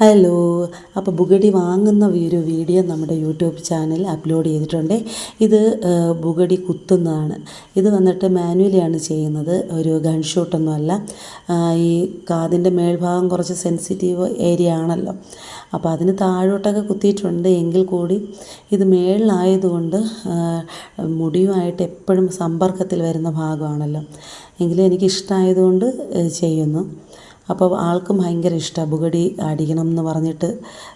Hello അപ്പോൾ ബുഗടി വാങ്ങുന്ന ഒരു വീഡിയോ നമ്മുടെ യൂട്യൂബ് ചാനൽ അപ്ലോഡ് ചെയ്തിട്ടുണ്ട്. ഇത് ബുഗടി കുത്തുന്നതാണ്. ഇത് വന്നിട്ട് മാനുവലിയാണ് ചെയ്യുന്നത്. ഒരു ഗൺ അല്ല. ഈ കാതിന്റെ മേൽഭാഗം കുറച്ച് സെൻസിറ്റീവ് ഏരിയ ആണല്ലോ. അപ്പോൾ അതിന് താഴോട്ടൊക്കെ കുത്തിയിട്ടുണ്ട്. എങ്കിൽ കൂടി ഇത് മേളിലായതുകൊണ്ട് മുടിയുമായിട്ട് എപ്പോഴും സമ്പർക്കത്തിൽ വരുന്ന ഭാഗമാണല്ലോ. എങ്കിലും എനിക്കിഷ്ടമായതുകൊണ്ട് ചെയ്യുന്നു. അപ്പോൾ ആൾക്കും ഭയങ്കര ഇഷ്ടമാണ് ബുഗടി അടിക്കണം എന്ന് പറഞ്ഞിട്ട്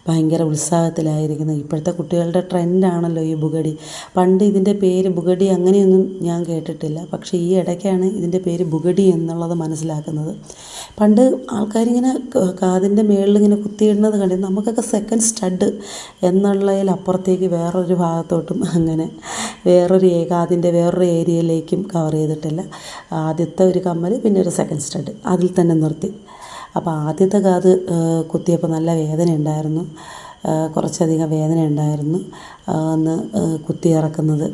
ഭയങ്കര ഉത്സാഹത്തിലായിരിക്കുന്നത് ഇപ്പോഴത്തെ കുട്ടികളുടെ ട്രെൻഡാണല്ലോ ഈ ബുഗടി പണ്ട് ഇതിന്റെ പേര് ബുഗടി അങ്ങനെയൊന്നും ഞാൻ കേട്ടിട്ടില്ല. പക്ഷേ ഈ ഇടയ്ക്കാണ് ഇതിന്റെ പേര് ബുഗടി എന്നുള്ളത് മനസ്സിലാക്കുന്നത്. പണ്ട് ആൾക്കാരിങ്ങനെ കാതിന്റെ മേളിൽ ഇങ്ങനെ കുത്തിയിടുന്നത് കണ്ടി നമുക്കൊക്കെ സെക്കൻഡ് സ്റ്റഡ് എന്നുള്ളതിൽ അപ്പുറത്തേക്ക് വേറൊരു ഭാഗത്തോട്ടും അങ്ങനെ വേറൊരു കാതിന്റെ വേറൊരു ഏരിയയിലേക്കും കവർ ചെയ്തിട്ടില്ല. ആദ്യത്തെ ഒരു കമ്മൽ പിന്നെ ഒരു സെക്കൻഡ് സ്റ്റഡ് അതിൽ തന്നെ നിർത്തി. അപ്പോൾ ആദ്യത്തെ കാത് കുത്തിയപ്പോൾ നല്ല വേദന ഉണ്ടായിരുന്നു. കുറച്ചധികം വേദന ഉണ്ടായിരുന്നു. അന്ന് കുത്തി ഇറക്കുന്നത്.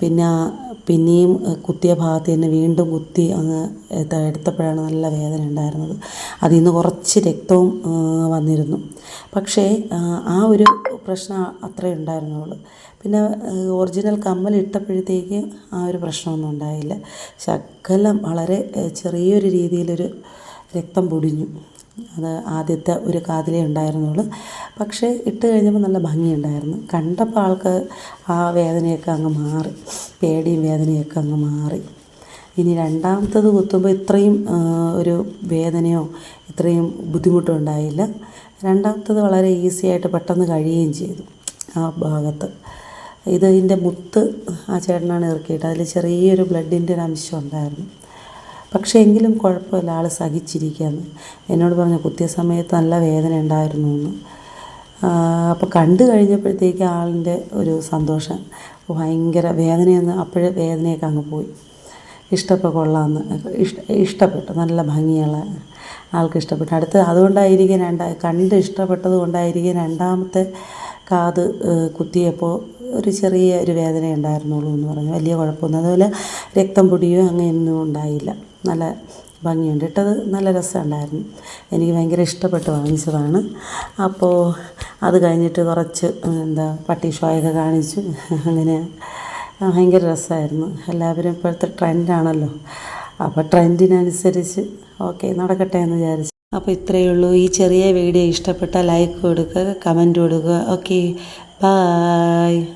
പിന്നെ പിന്നെയും കുത്തിയ ഭാഗത്ത് തന്നെ വീണ്ടും കുത്തി അങ്ങ് എടുത്ത- എടുത്തപ്പോഴാണ് നല്ല വേദന ഉണ്ടായിരുന്നത്. അതിൽ നിന്ന് കുറച്ച് രക്തവും വന്നിരുന്നു. പക്ഷേ ആ, ഒരു പ്രശ്നം അത്രേ ഉണ്ടായിരുന്നുള്ളൂ. പിന്നെ ഒറിജിനൽ കമ്മൽ ഇട്ടപ്പോഴത്തേക്ക് ആ ഒരു പ്രശ്നമൊന്നും ഉണ്ടായില്ല. ശകലം വളരെ ചെറിയൊരു രീതിയിലൊരു രക്തം പൊടിഞ്ഞു. അത് ആദ്യത്തെ ഒരു കാതിലേ ഉണ്ടായിരുന്നുള്ളൂ. പക്ഷേ ഇട്ട് കഴിഞ്ഞപ്പോൾ നല്ല ഭംഗിയുണ്ടായിരുന്നു. കണ്ടപ്പോൾ ആൾക്ക് ആ വേദനയൊക്കെ അങ്ങ് മാറി. പേടിയും വേദനയൊക്കെ അങ്ങ് മാറി. ഇനി രണ്ടാമത്തത് കുത്തുമ്പോൾ ഇത്രയും ഒരു വേദനയോ ഇത്രയും ബുദ്ധിമുട്ടോ ഉണ്ടായില്ല. രണ്ടാമത്തത് വളരെ ഈസി ആയിട്ട് പെട്ടെന്ന് കഴിയുകയും ചെയ്തു ആ ഭാഗത്ത്. ഇത് ഇതിന്റെ മുത്ത് ആ ചേട്ടനാണ് ഇറക്കിയിട്ട് അതിൽ ചെറിയൊരു ബ്ലഡിന്റെ ഒരു അംശം ഉണ്ടായിരുന്നു. പക്ഷേ എങ്കിലും കുഴപ്പമില്ല. ആൾ സഹിച്ചിരിക്കുകയെന്ന് എന്നോട് പറഞ്ഞു കുത്തിയ സമയത്ത് നല്ല വേദന ഉണ്ടായിരുന്നു എന്ന്. അപ്പോൾ കണ്ടു കഴിഞ്ഞപ്പോഴത്തേക്ക് ആളിന്റെ ഒരു സന്തോഷം. ഭയങ്കര വേദനയെന്ന് അപ്പോഴേ വേദനയൊക്കെ അങ്ങ് പോയി. ഇഷ്ടപ്പോൾ കൊള്ളാമെന്ന് ഇഷ്ട ഇഷ്ടപ്പെട്ടു. നല്ല ഭംഗിയുള്ള ആൾക്ക് ഇഷ്ടപ്പെട്ടു. അടുത്ത് അതുകൊണ്ടായിരിക്കും രണ്ടാ കണ്ട് ഇഷ്ടപ്പെട്ടത് കൊണ്ടായിരിക്കും രണ്ടാമത്തെ കാത് കുത്തിയപ്പോൾ ഒരു ചെറിയ ഒരു വേദന ഉണ്ടായിരുന്നുള്ളൂ എന്ന് പറഞ്ഞു. വലിയ കുഴപ്പമൊന്നും അതുപോലെ രക്തം പൊടിയോ അങ്ങനെയൊന്നും ഉണ്ടായില്ല. നല്ല ഭംഗിയുണ്ട്. ഇട്ടത് നല്ല രസമുണ്ടായിരുന്നു. എനിക്ക് ഭയങ്കര ഇഷ്ടപ്പെട്ട് വാങ്ങിച്ചതാണ്. അപ്പോൾ അത് കഴിഞ്ഞിട്ട് കുറച്ച് എന്താ പട്ടി ഷോയൊക്കെ കാണിച്ചു. അങ്ങനെ ഭയങ്കര രസമായിരുന്നു. എല്ലാവരും ഇപ്പോഴത്തെ ട്രെൻഡാണല്ലോ അപ്പോൾ ട്രെൻഡിനനുസരിച്ച് ഓക്കെ നടക്കട്ടെ എന്ന് വിചാരിച്ചു. അപ്പോൾ ഇത്രയേ ഉള്ളൂ. ഈ ചെറിയ വീഡിയോ ഇഷ്ടപ്പെട്ട ലൈക്ക് കൊടുക്കുക കമന്റ് കൊടുക്കുക. Okay bye